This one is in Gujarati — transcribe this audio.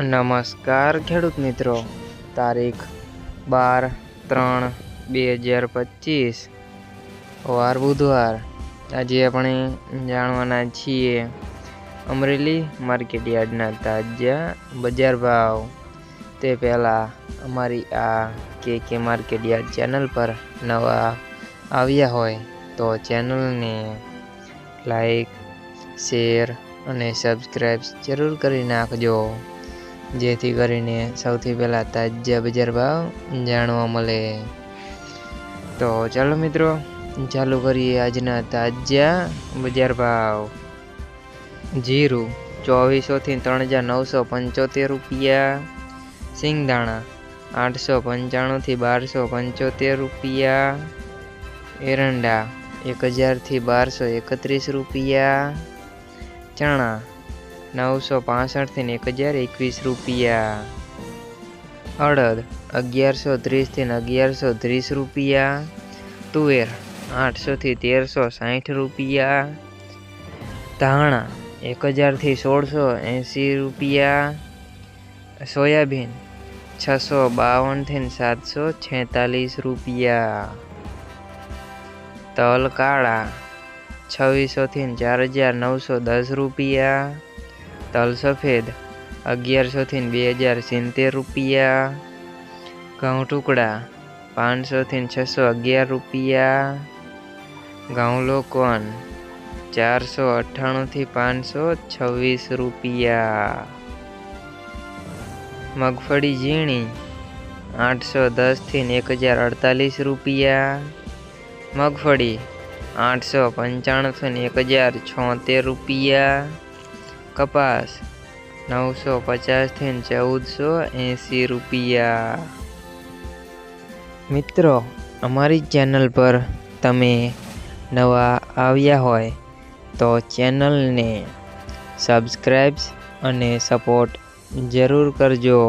નમસ્કાર ખેડૂત મિત્રો. તારીખ બાર ત્રણ બે હજાર પચીસ. વાર બુધવાર. આજે આપણે જાણવાના છીએ અમરેલી માર્કેટ યાર્ડના તાજા બજાર ભાવ. તે પહેલાં અમારી આ કે કે માર્કેટ યાર્ડ ચેનલ પર નવા આવ્યા હોય તો ચેનલને લાઈક, શેર અને સબસ્ક્રાઈબ જરૂર કરી નાખજો. જેથી કરીને સૌથી પહેલાં તાજા બજાર ભાવ જાણવા મળે. તો ચાલો મિત્રો, ચાલુ કરીએ આજના તાજા બજાર ભાવ. જીરું ચોવીસોથી ત્રણ હજાર નવસો પંચોતેર રૂપિયા. સિંગદાણા આઠસો પંચાણુંથી બારસો પંચોતેર રૂપિયા. એરંડા એક હજારથી બારસો એકત્રીસ રૂપિયા. ચણા નવસો પાસઠથી એક હજાર એકવીસ રૂપિયા. અડદ અગિયારસો ત્રીસથી અગિયારસો ત્રીસ રૂપિયા. તુવેર આઠસોથી તેરસો સાઠ રૂપિયા. ધાણા એક હજારથી સોળસો એંસી રૂપિયા. સોયાબીન છસો બાવનથી સાતસો છેતાલીસ રૂપિયા. તલ કાળા છવ્વીસોથી ચાર હજાર નવસો દસ રૂપિયા. તલ સફેદ અગિયારસોથી બે હજાર સિત્તેર રૂપિયા. ઘઉં ટુકડા પાંચસોથી છસો અગિયાર રૂપિયા. ઘઉં લોકવન, ચારસો અઠ્ઠાણુંથી પાંચસો છવ્વીસ રૂપિયા. મગફળી ઝીણી, આઠસો દસથી એક હજાર અડતાલીસ રૂપિયા. મગફળી, આઠસો પંચાણુંથી એક હજાર છોતેર રૂપિયા. કપાસ નવસો પચાસથી ચૌદસો એંસી રૂપિયા. મિત્રો, અમારી ચેનલ પર તમે નવા આવ્યા હોય તો ચેનલને સબસ્ક્રાઈબ્સ અને સપોર્ટ જરૂર કરજો.